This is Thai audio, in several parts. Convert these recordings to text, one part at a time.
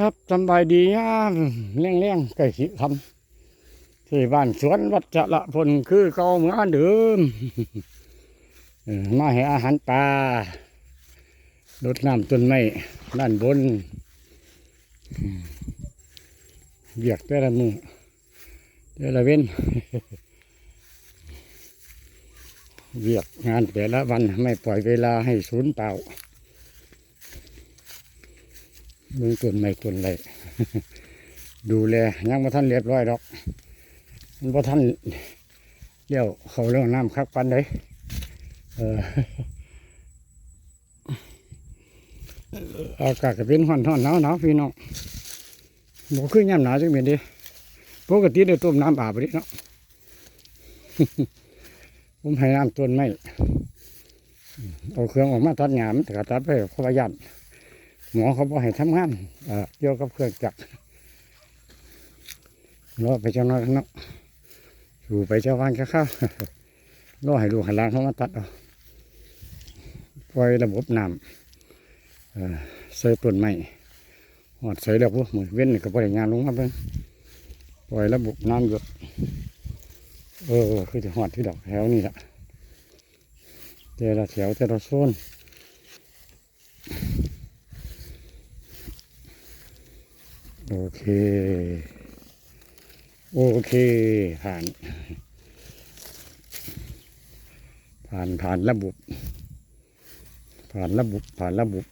ครับสำบายดีอะเลี้ยงเลี้ยงไก่สีคำที่บ้านสวนวัชระพลคือเก่าเหมือนเดิมมาให้อาหารปลารดน้ำต้นไม้ด้านบนเบียกแต่ละมือแต่ละเว้นเบียกงานแต่ละวันไม่ปล่อยเวลาให้สูญเปล่า มืองต้นไม่ต้นไรดูแลยังบ่ท่านเรียบร้อยดอกมันบ่ท่านเลี้ยวเขาเรื่องน้ำคักปันเลยเอออากาศก็เป็นห้อนห้อนหนาวหนาวพี่น้องบ่คือยามหนาวจังเป็นเดิปกติได้ต้มน้ำอาบไปดิเนาะผมให้น้ำต้นไม้เอาเครื่องออกมาตัดหยามแต่ก็ตัดไปเพราะว่ายัน หมอเขาบอกให้ทำงานเออเกี่ยวกับเครื่องจักรรอไปเจ้าน้อยข้างนอกอยู่ไปเจ้าวันข้าวรอให้ลูให้หล้างเขามาตัดเอาปล่อยระบบน้ำเออใส่ต้นไม้หอดใส่แล้วพวกมือเว้นนี่ก็บริงานลงมาเพิ่งปล่อยระบบน้ำหยดเออคือจะหอดที่ดอกแถวนี่แหละแต่ละแถวแต่ละโซน โอเค โอเค ผ่าน ผ่านผ่านระบบ ผ่านระบบ ผ่านระบบ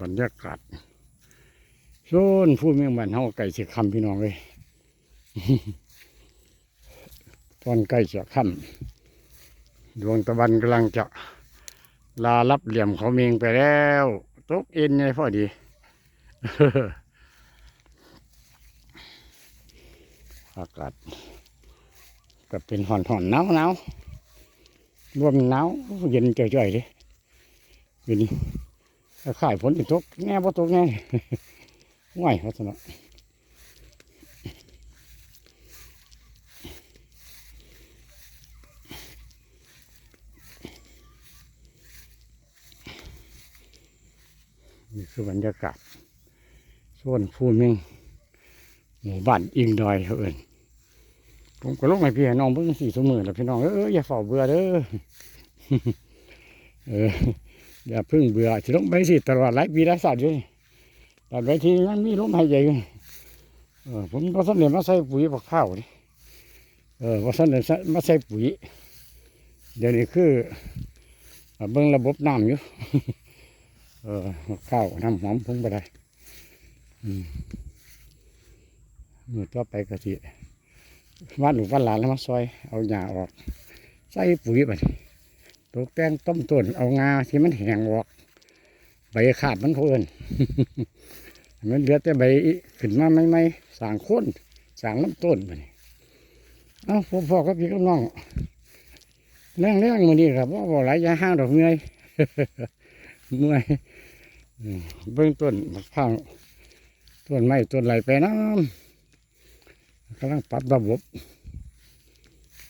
บรรยากาศโซนผู้เมืองบ้านเฮาไก่เสียคำพี่น้องเลยตอนใกล้จะค่ำดวงตะวันกำลังจะ ลารับเหลี่ยมเขาเมงไปแล้วตกเอ็นไงพ่อดีอากาศก็เป็นห่อนห่อนหนาวหนาวรวมหนาวเย็นจ่อยๆเลยอยู่นี่ข่ายฝนจะตกแง่พอตกแง่ไหวเขาสนะ นี่คือบรรยากาศส่วนภูมิงหมู่บ้านอิงดอยเขาเอินผมก็ลงให้พี่น้องเพิ่งสี่สมือแล้วพี่น้องเอออย่าเฝ้าเบื่อเด้อเอออย่าเพิ่งเบื่อที่ลงไปสิตลอดหลายปีหลายศาสตร์อยู่ตลอดไปทีนั้นมีลมหายใจอยู่เออผมก็สำเร็จมาใส่ปุ๋ยผักข้าวนี่เออว่าสำเร็จมาใส่ปุ๋ยเดี๋ยวนี้คือเบิ่งระบบน้ำอยู่ เออข้าวน้ำหอมพุ่งไปได้อืมมือต่อไปก็สิวัดหนูวัดหลานแล้วมาซอย เอาหญ้าออก ใส่ปุ๋ยไปตกแต่งต้มต้นเอางาที่มันแห้งออกใบขาดมันเพิ่นมันเหลือแต่ใบขึ้นมาไม่ไม่ๆสางค้นสางน้ำต้นไปนี่เอ้าพ่อพ่อกับพี่กับน้องแรงแรงๆมือนี้ครับว่าหลายยาห้างดอกเงยเมื่อย เบื้องต้นมะพร้าวต้นไม้ต้นไหลไปน้ำกำลังปรับระบบ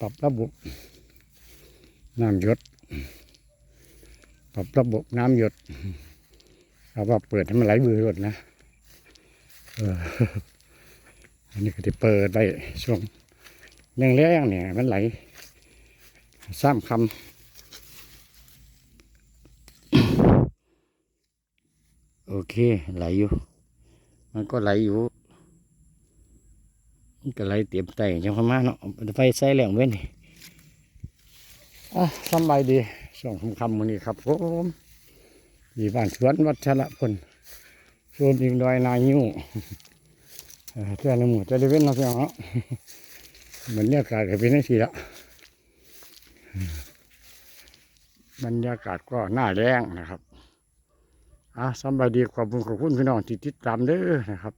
ปรับระบบน้ำหยด ปรับระบบน้ำหยดเอาว่าเปิดให้มันไหลบือรดนะอันนี้ก็จะเปิดได้ช่วงแรงๆเนี่ยมันไหลซ้ำคำ โอเคไหลอยู่ มันก็ไหลอยู่มันก็ไหลเตรียมไตจังพม่าเนาะไฟใส่แรงเว้นอะสบายดีช่งคำๆวันนี้ครับผมอยู่บ้านสวนวัชระพลโซนยิงดอยนายิ้วเอ่อเจ้าหน้าหมู่เจะได้เว้นเนาะพี่น้องเนาะบรรยากาศก็เป็นอย่างนี้ละบรรยากาศก็หน้าแรงนะครับ อะสำบายดีขอบคุณขอบคุณพี่น้องที่ติดตามเด้อนะครับ